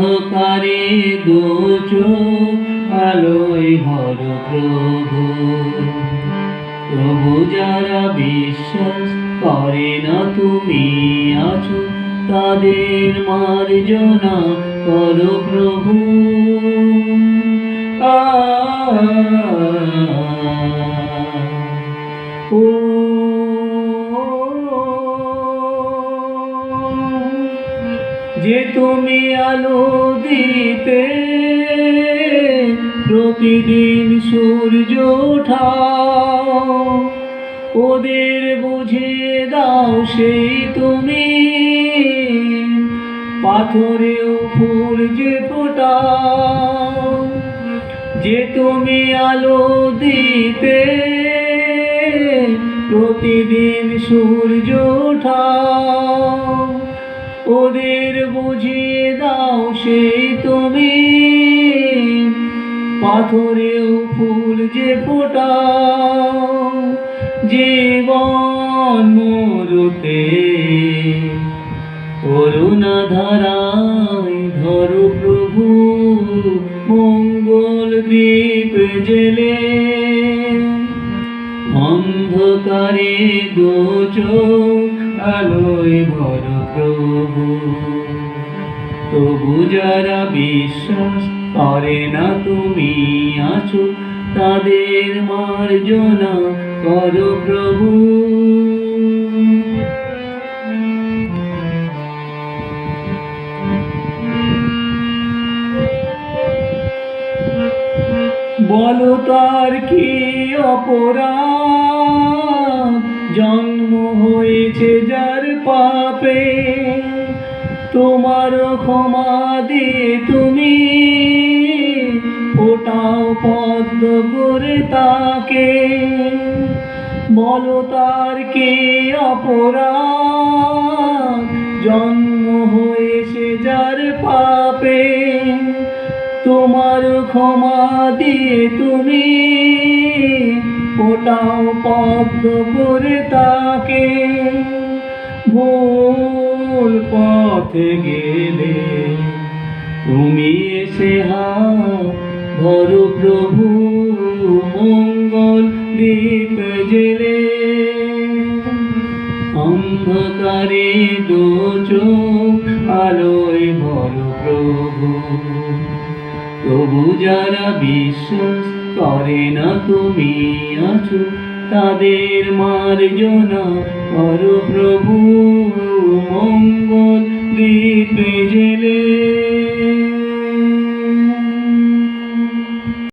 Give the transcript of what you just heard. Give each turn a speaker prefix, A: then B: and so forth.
A: অন্ধকারে দু চোখ আলোয় ভর প্রভু প্রভু যারা বিশ্বাস করে না তুমি আছো তাদের মার্জনা করো প্রভু আ ও যে তুমি আলো দিতে প্রতিদিন সূর্য ওঠাও, ওদের বুঝিয়ে দাও সেই তুমি। পাথরেও ফুল যে ফোটাও, যে তুমি আলো দিতে প্রতিদিন সূর্য ওঠাও। ওদের বুঝিয়ে দাও সেই তুমি। পাথরেও ফুল যে ফোটাও জীবন মরুতে। করুণা ধারায় ধরো প্রভু, মঙ্গল দ্বীপ জেলে। অন্ধকারে দু চোখ আলোয় ভর প্রভু। তবু যারা বিশ্বাস করে না তুমি আছো, তাদের মার্জনা করো প্রভু। বলো তার কি অপরাধ? জন্ম তোমার ক্ষমা দিয়ে তুমি ওটাও পদ্ম করে তাকে। বলো তার কে অপরাধ? জন্ম হয়েছে যার পাপে। তোমার ক্ষমা দিয়ে তুমি ওটাও পদ্ম করে তাকে। ভুল পথে গেলে তুমি এসে ধরো প্রভু, মঙ্গল দ্বীপ জেলে অন্ধকারে দু চোখ আলোয় ভর প্রভু। তবু যারা বিশ্বাস করে না, তুমি আছো তাদের মার্জনা করো প্রভু দ্বীপে